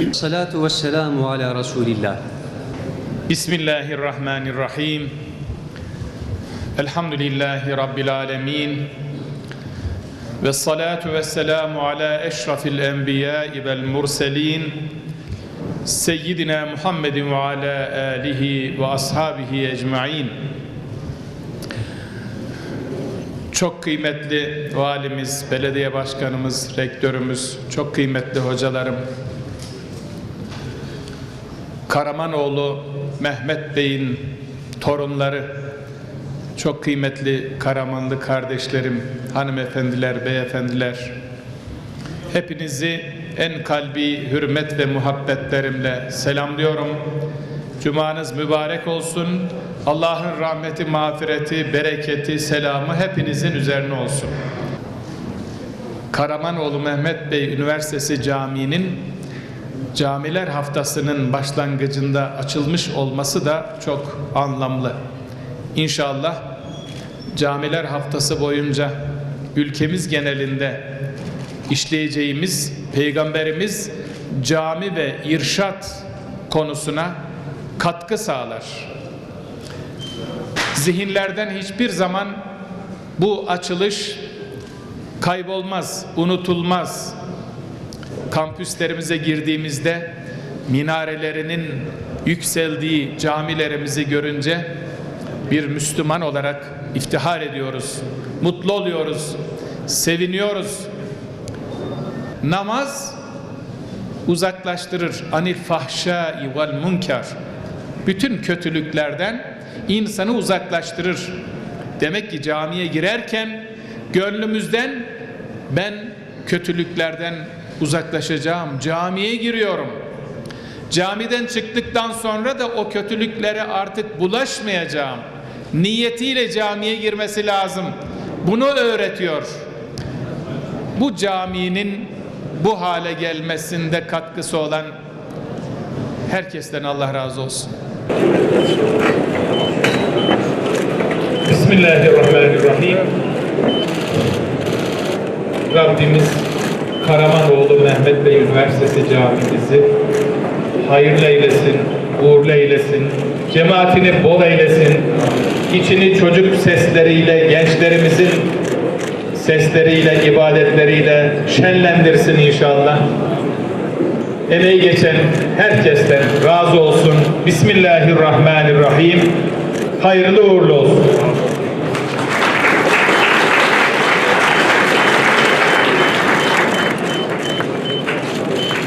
Salatu ve selamu ala Resulillah. Bismillahirrahmanirrahim. Elhamdülillahi Rabbil alemin. Ve salatu ve selamu ala eşrafil enbiya'i vel murselin. Seyyidina Muhammedin ve ala alihi ve ashabihi ecmain. Çok kıymetli valimiz, belediye başkanımız, rektörümüz, çok kıymetli hocalarım, Karamanoğlu Mehmet Bey'in torunları, çok kıymetli Karamanlı kardeşlerim, hanımefendiler, beyefendiler, hepinizi en kalbi hürmet ve muhabbetlerimle selamlıyorum. Cumanız mübarek olsun. Allah'ın rahmeti, mağfireti, bereketi, selamı hepinizin üzerine olsun. Karamanoğlu Mehmet Bey Üniversitesi Camii'nin Camiler Haftası'nın başlangıcında açılmış olması da çok anlamlı. İnşallah Camiler Haftası boyunca ülkemiz genelinde işleyeceğimiz Peygamberimiz cami ve irşat konusuna katkı sağlar. Zihinlerden hiçbir zaman bu açılış kaybolmaz, unutulmaz kampüslerimize girdiğimizde minarelerinin yükseldiği camilerimizi görünce bir Müslüman olarak iftihar ediyoruz. Mutlu oluyoruz. Seviniyoruz. Namaz uzaklaştırır. Anil fahşai vel munkar. Bütün kötülüklerden insanı uzaklaştırır. Demek ki camiye girerken gönlümüzden ben kötülüklerden uzaklaşacağım. Camiye giriyorum. Camiden çıktıktan sonra da o kötülüklere artık bulaşmayacağım. Niyetiyle camiye girmesi lazım. Bunu öğretiyor. Bu caminin bu hale gelmesinde katkısı olan herkesten Allah razı olsun. Bismillahirrahmanirrahim. Rabbimiz Karamanoğlu Mehmet Bey Üniversitesi camimizi hayırlı eylesin, uğurlu eylesin, cemaatini bol eylesin, içini çocuk sesleriyle, gençlerimizin sesleriyle, ibadetleriyle şenlendirsin inşallah. Emeği geçen herkesten razı olsun. Bismillahirrahmanirrahim. Hayırlı uğurlu olsun.